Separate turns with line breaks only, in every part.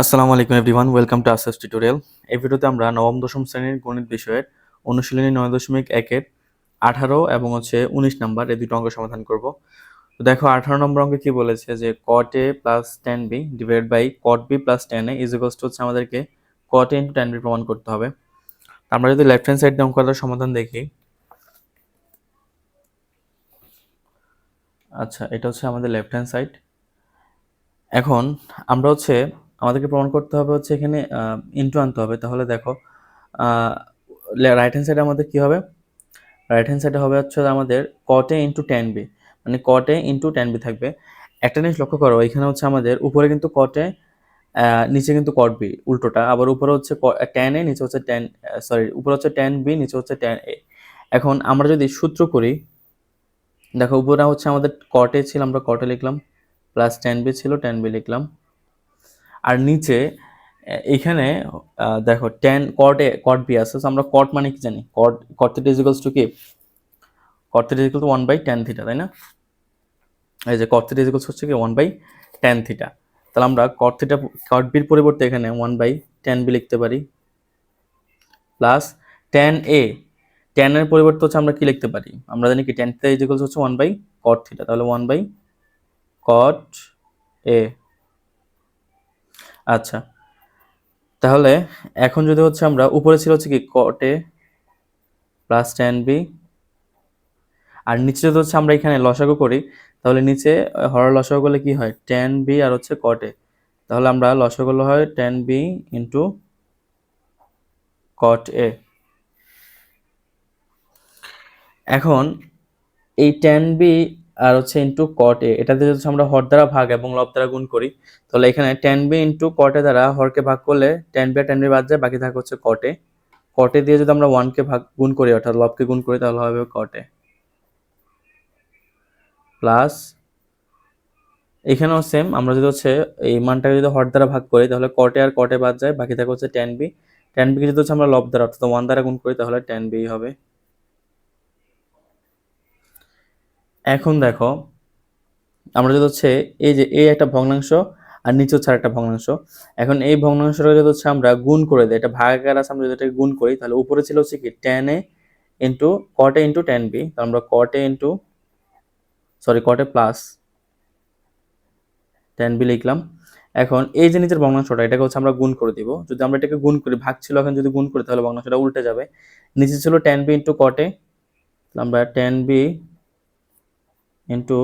আসসালামু আলাইকুম everyone welcome to আসাস টিউটোরিয়াল এই ভিডিওতে আমরা নবম, দশম শ্রেণির গণিত বিষয়ের অনুশীলনী নয় দশমিক একের আঠারো এবং হচ্ছে উনিশ নাম্বার এই দুটো অঙ্ক সমাধান করব। তো দেখো, আঠারো নম্বর অঙ্কে কি বলেছে যে cot A plus tan B divide by cot B plus tan A equals হচ্ছে আমাদেরকে cot A into tan B প্রমাণ করতে হবে। আমরা যদি লেফট হ্যান্ড সাইড অঙ্কটার সমাধান দেখি। আচ্ছা এটা হচ্ছে আমাদের লেফট হ্যান্ড সাইড এখন আমরা হচ্ছে আমাদেরকে প্রমাণ করতে হবে হচ্ছে এখানে ইন্টু আনতে হবে। তাহলে দেখো রাইট হ্যান্ড সাইডে আমাদের কি হবে? রাইট হ্যান্ড সাইডে হবে হচ্ছে আমাদের কটে ইন্টু টেন বি মানে কটে ইন্টু টেন বি থাকবে। একটা জিনিস লক্ষ্য করো, এখানে হচ্ছে আমাদের উপরে কিন্তু কটে নিচে কিন্তু কট বি উল্টোটা। আবার উপরে হচ্ছে টেন এ, নিচে হচ্ছে টেন সরি উপরে হচ্ছে টেন বি নিচে হচ্ছে টেন এ এখন আমরা যদি সূত্র করি, দেখো উপরে হচ্ছে আমাদের কটে ছিল, আমরা কটে লিখলাম প্লাস টেন বি ছিল টেন বি লিখলাম। আর নিচে এইখানে দেখো টেন কট কট বি আছে আমরা কট মানে কি জানি? কট কট থিটা ইজিক্যালস টু কি? Cot theta equal to one by tan theta তাই না? এই যে কট থিটা ইজিক্যালস হচ্ছে কি? ওয়ান বাই টেন থিটা তাহলে আমরা কট থিটা কট বির পরিবর্তে এখানে ওয়ান বাই টেন বি লিখতে পারি। প্লাস টেন এ টেনের পরিবর্তে হচ্ছে আমরা কি লিখতে পারি? আমরা জানি কি টেন থিটা ইজিক্যালস হচ্ছে ওয়ান বাই কট থিটা তাহলে ওয়ান বাই কট এ আচ্ছা। তাহলে এখন যদি হচ্ছে আমরা উপরে ছিল হচ্ছে কি কট প্লাস টেন বি আর নিচে যদি হচ্ছে আমরা এখানে লসাগু করি, তাহলে নিচে হর লসাগু করলে কি হয়? টেন বি আর হচ্ছে কট তাহলে আমরা লসাগু হয় tan B into cot A এখন এই টেন বি আর হচ্ছে ইন্টু কট এ এটা দিয়ে হচ্ছে আমরা হর দ্বারা ভাগ এবং লব দ্বারা গুণ করি, তাহলে এখানে টেন বি ইন্টু কটে দ্বারা হরকে ভাগ করলে টেন বি টেন বি বাদ যায়, বাকি থাকে হচ্ছে কটে কটে দিয়ে যদি আমরা ওয়ানকে ভাগ, গুণ করি, অর্থাৎ লবকে গুণ করি, তাহলে হবে কটে প্লাস এখানেও সেম আমরা যদি হচ্ছে এই মানটাকে যদি হর দ্বারা ভাগ করি, তাহলে কটে আর কটে বাদ যায়, বাকি থাকে হচ্ছে টেন বি টেন বিকে যদি হচ্ছে আমরা লব দ্বারা, অর্থাৎ ওয়ান দ্বারা গুণ করি, তাহলে টেন বি হবে। এখন দেখো, আমরা যদি হচ্ছে এই যে এই একটা ভগ্নাংশ আর নিচে হচ্ছে একটা ভগ্নাংশ। এখন এই ভগ্নাংশটা যদি হচ্ছে আমরা গুণ করে দিই, এটা ভাগাকার আছে, আমরা যদি এটাকে গুণ করি, তাহলে উপরে ছিল হচ্ছে কি tan A into কটে into tan B তাহলে আমরা কটে into sorry কটে plus ten B লিখলাম। এখন এই যে নিচের ভগ্নাংশটা, এটাকে হচ্ছে আমরা গুণ করে দিব। যদি আমরা এটাকে গুণ করি, ভাগ ছিল এখন যদি গুণ করি, তাহলে ভগ্নাংশটা উল্টে যাবে। নিচে ছিল টেন বি ইন্টু কটে আমরা টেন বি ইন্টু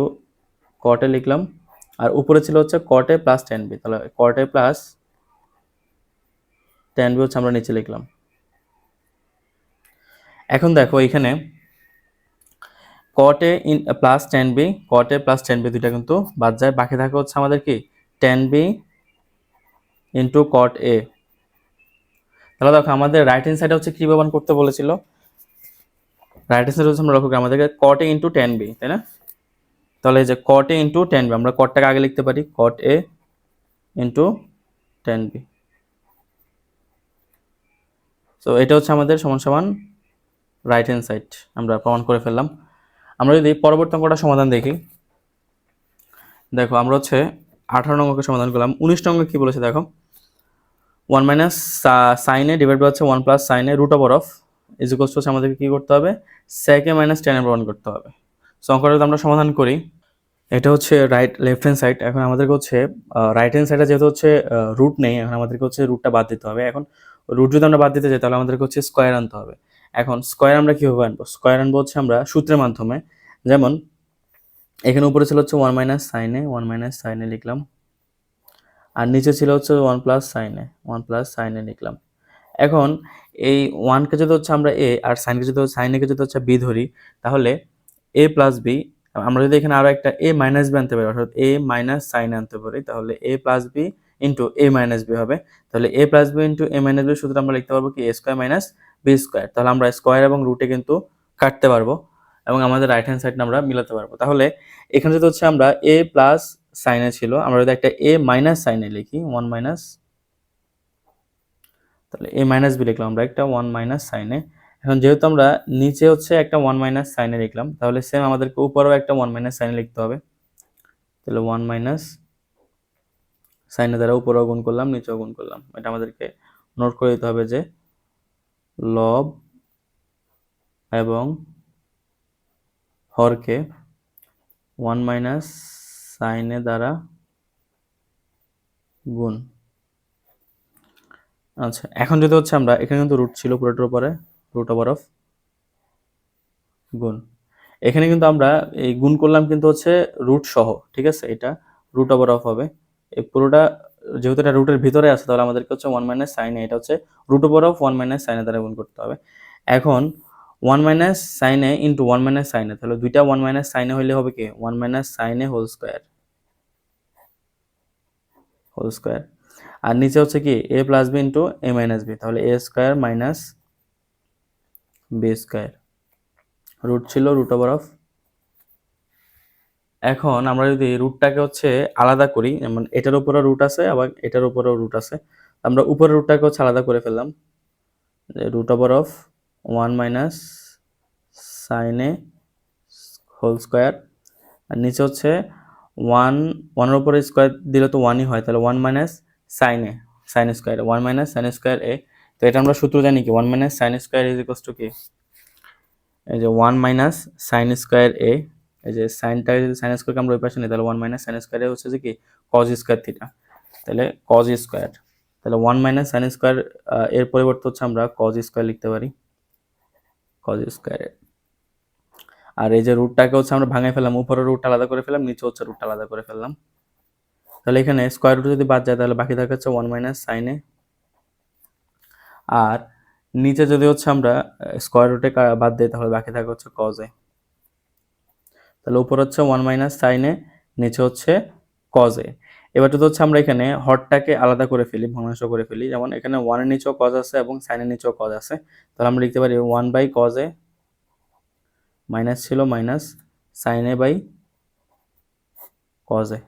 কটে লিখলাম। আর উপরে ছিল হচ্ছে কটে প্লাস টেন বি তাহলে কটে প্লাস টেন বি হচ্ছে আমরা নিচে লিখলাম। এখন দেখো এখানে কটে in plus ten B কটে plus ten B দুইটা কিন্তু বাদ যায়। বাকি থাকে হচ্ছে আমাদের কি? Tan B into cot A তাহলে দেখো আমাদের রাইট হ্যান্ড সাইডে হচ্ছে কি ব্যবহার করতে বলেছিল? রাইট হ্যান্ড সাইডে হচ্ছে আমরা লক্ষ্য করি আমাদেরকে কটে ইন্টু টেন বি তাই না? তাহলে এই যে cot A into tan B আমরা কটটাকে আগে লিখতে পারি cot A into tan B তো এটা হচ্ছে আমাদের সমান সমান রাইট হ্যান্ড সাইড আমরা প্রমাণ করে ফেললাম। আমরা যদি পরবর্তী অঙ্কটা সমাধান দেখি, দেখো আমরা হচ্ছে আঠারো অঙ্ককে সমাধান করলাম। উনিশ অঙ্ক কী বলেছে দেখো? ওয়ান মাইনাস সাইনে ডিভাইড হচ্ছে ওয়ান প্লাস সাইনে রুট ওভার অফ ইজিকোস হচ্ছে আমাদেরকে কী করতে হবে? সেকে মাইনাস টেনে প্রমাণ করতে হবে। সো অঙ্কটা যদি আমরা সমাধান করি, এটা হচ্ছে রাইট লেফট হ্যান্ড সাইড এখন আমাদেরকে হচ্ছে রাইট হ্যান্ড সাইডে যেহেতু হচ্ছে রুট নেই, এখন আমাদেরকে হচ্ছে রুটটা বাদ দিতে হবে। এখন রুট যদি আমরা বাদ দিতে চাই, তাহলে আমাদেরকে হচ্ছে স্কোয়ার আনতে হবে। এখন স্কোয়ার আমরা কীভাবে আনব? স্কোয়ার আনব হচ্ছে আমরা সূত্রের মাধ্যমে। যেমন, এখানে উপরে ছিল হচ্ছে one minus sine A one minus sine A লিখলাম। আর নিচে ছিল হচ্ছে one plus sine A one plus sine A লিখলাম। এখন এই ওয়ানকে যদি হচ্ছে আমরা এ আর সাইনকে যদি সাইনকে যদি হচ্ছে বি ধরি, তাহলে এ প্লাস বি আমরা যদি এখানে আরও একটা এ মাইনাস বি আনতে পারি, অর্থাৎ এ মাইনাস সাইন আনতে পারি, তাহলে A plus B into A minus B হবে। তাহলে A plus B into A minus B সূত্র আমরা লিখতে পারব কি? A square minus B square তাহলে আমরা স্কোয়ার এবং রুটে কিন্তু কাটতে পারব এবং আমাদের রাইট হ্যান্ড সাইডটা আমরা মিলাতে পারব। তাহলে এখানে যদি হচ্ছে আমরা এ প্লাস সাইনে ছিল, আমরা যদি একটা এ মাইনাস সাইনে লিখি ওয়ান মাইনাস তাহলে এ মাইনাস বি লিখলাম আমরা একটা ওয়ান মাইনাস সাইনে এখন যেহেতু আমরা নিচে হচ্ছে একটা ওয়ান মাইনাস সাইনে লিখলাম, তাহলে সেম আমাদেরকে উপরেও একটা ওয়ান মাইনাস সাইনে লিখতে হবে। তাহলে ওয়ান মাইনাস সাইনে দ্বারা উপরেও গুণ করলাম, নিচেও গুণ করলাম। এটা আমাদেরকে নোট করে দিতে হবে যে লব এবং হরকে ওয়ান মাইনাস সাইনে দ্বারা গুণ। আচ্ছা এখন যদি হচ্ছে আমরা, এখানে কিন্তু রুট ছিল পুরোটার উপরে। রুট ওভার অফ গুণ। এখানে কিন্তু আমরা এই গুণ করলাম কিন্তু হচ্ছে রুট সহ, ঠিক আছে? এটা রুট ওভার অফ হবে। এই পুরোটা যেহেতু এটা রুটের ভিতরে আছে, তাহলে আমাদেরকে হচ্ছে ওয়ান মাইনাস সাইন এটা হচ্ছে root over of one minus sine A দ্বারা গুণ করতে হবে। এখন one minus sine A into one minus sine A তাহলে দুইটা ওয়ান মাইনাস সাইনে হইলে হবে কি? One minus sine A whole square whole square আর নিচে হচ্ছে কি? A plus B into A minus B তাহলে A square minus B square root ছিল রুট ওভার অফ এখন আমরা যদি রুটটাকে হচ্ছে আলাদা করি, যেমন এটার উপরে রুট আছে, আবার এটার উপরেও রুট আছে। আমরা উপরের রুটটাকে হচ্ছে আলাদা করে ফেললাম। Root over of one minus sine A whole square আর নিচে হচ্ছে ওয়ান ওয়ানের উপরে স্কোয়ার দিলে তো ওয়ানই হয়, তাহলে one minus sine A sine square one minus sine square A তো এটা আমরা সূত্র জানি কি? One minus sine square is equals to কি? এই যে one minus sine square A এই যে সাইনটা যদি সাইন স্কোয়ারকে আমরা ওই পাশে নিই, তাহলে ওয়ান মাইনাস সাইন স্কোয়ার হচ্ছে যে কি? কজ স্কোয়ার থিটা তাহলে কজ স্কোয়ার তাহলে ওয়ান মাইনাস সাইন স্কোয়ার এর পরিবর্তে হচ্ছে আমরা কজ স্কোয়ার লিখতে পারি। কজ স্কোয়ার আর এই যে রুটটাকে হচ্ছে আমরা ভাঙাই ফেললাম, উপরের রুট আলাদা করে ফেললাম, নিচে হচ্ছে রুট আলাদা করে ফেললাম। তাহলে এখানে স্কোয়ার রুট যদি বাদ যায়, তাহলে বাকি থাকে হচ্ছে ওয়ান মাইনাস সাইনে আর নিচে যদি হচ্ছে আমরা স্কোয়ার রুটে বাদ দিই, তাহলে বাকি থাকে হচ্ছে কজে তাহলে উপর হচ্ছে ওয়ান মাইনাস সাইনে নিচে হচ্ছে কজে এবার যদি হচ্ছে আমরা এখানে হরটাকে আলাদা করে ফেলি, ভগ্নাংশ করে ফেলি, যেমন এখানে ওয়ানের নিচেও কজ আছে এবং সাইনের নিচেও কজ আছে, তাহলে আমরা লিখতে পারি one by cos A minus ছিল minus sine A by cos A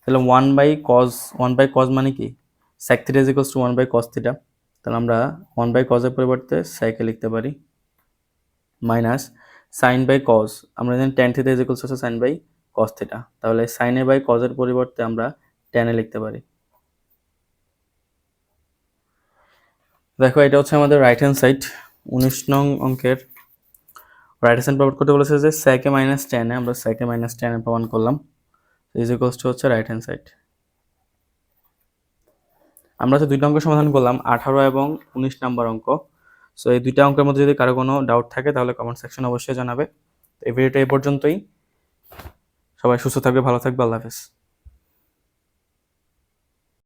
তাহলে one by cos one by cos মানে কি? Sec theta is equals to one by cos theta তাহলে আমরা ওয়ান বাই কজের পরিবর্তে স্যাকে লিখতে পারি। মাইনাস সাইন বাই কজ আমরা জানি ট্যান থিটা ইজ ইকুয়ালস হচ্ছে সাইন বাই কজ থিটা তাহলে সাইনে বাই কজের পরিবর্তে আমরা ট্যানে লিখতে পারি। দেখো, এটা হচ্ছে আমাদের রাইট হ্যান্ড সাইড উনিশ নং অঙ্কের রাইট হ্যান্ড প্রমাণ করতে বলেছে যে স্যাকে মাইনাস টেনে আমরা স্যাকে মাইনাস টেনে প্রমাণ করলাম। ইজ ইকুয়ালস টু হচ্ছে রাইট হ্যান্ড সাইড আমরা তো দুইটা অঙ্ক সমাধান করলাম, আঠারো এবং উনিশ নম্বর অঙ্ক। সো এই দুইটা অঙ্কের মধ্যে যদি কারও কোনো ডাউট থাকে, তাহলে কমেন্ট সেকশন অবশ্যই জানাবে। এই ভিডিওটা এই পর্যন্তই। সবাই সুস্থ থাকবে, ভালো থাকবে, আল্লাহ হাফেজ।